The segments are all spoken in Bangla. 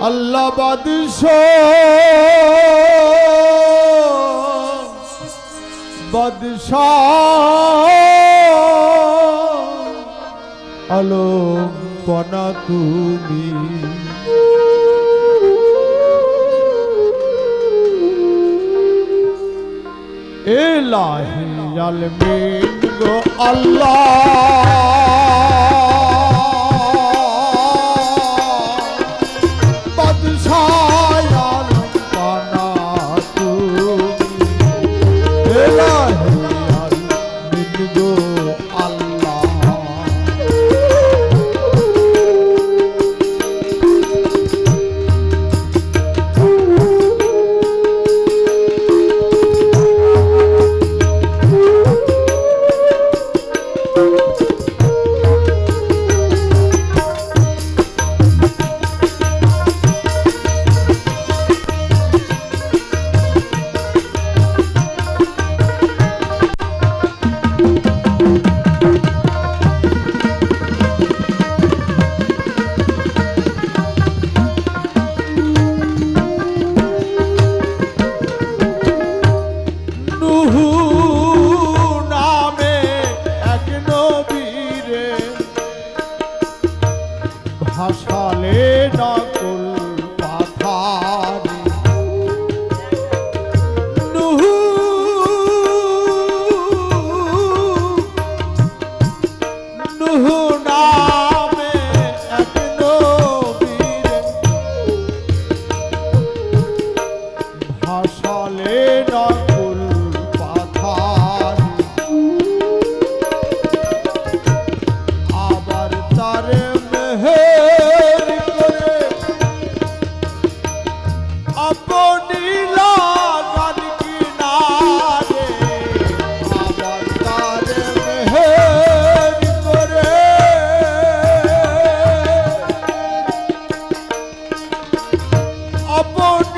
আল্লাহ বাদশ বাদশ আলো কনা তুমি। এলাহি আলমিন গো আল্লাহ। অপর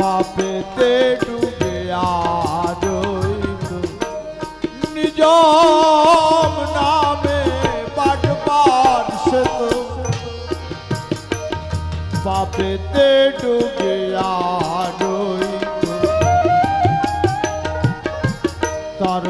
পাপেতে ডুবে আজ নিজ নামে বাটবার সে তো। পাপেতে ডুবে আজ তার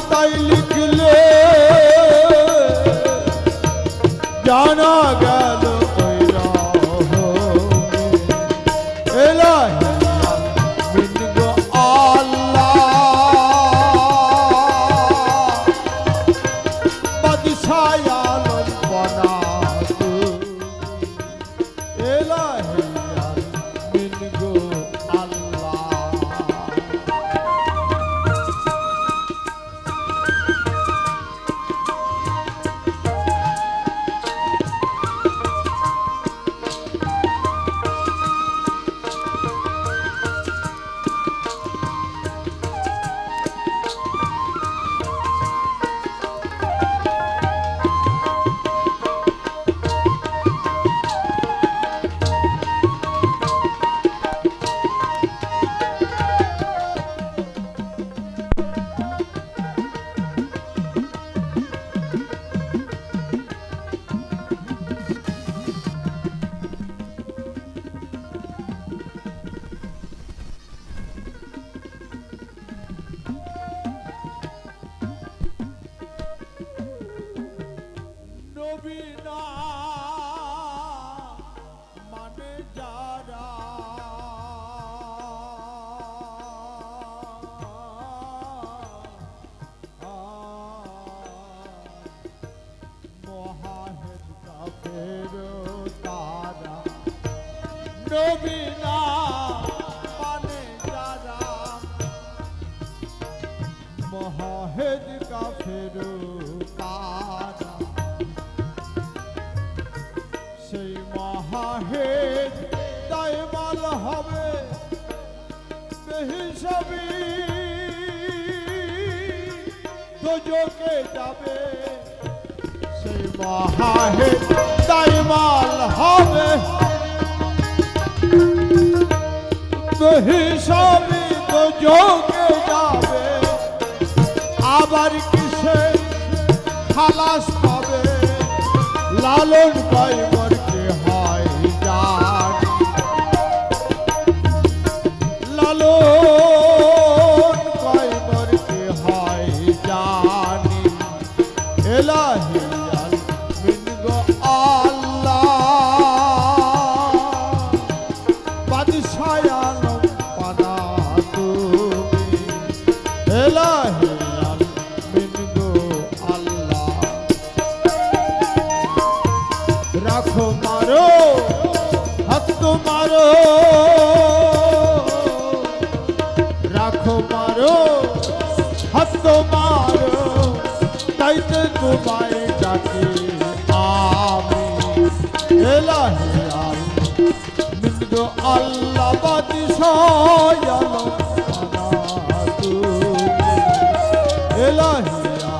Bota aí. নবীনা মানে যারা। মহাহেদ কাফের কারা। সেই মহাহেদ দায়মাল হবে বেহিসাবি। যাবে। সেই মহাহেদ দায়মাল হবে হিসাবে তো যোগে যাবে আবার কিসে খালাস পাবে? লালন পাইবরকে রাখো মারো, হাত মারো তাই তো তোমায় ডাকি আমি। এলাহি আল আল্লাহ বাদশাহ আলম এলাহি আ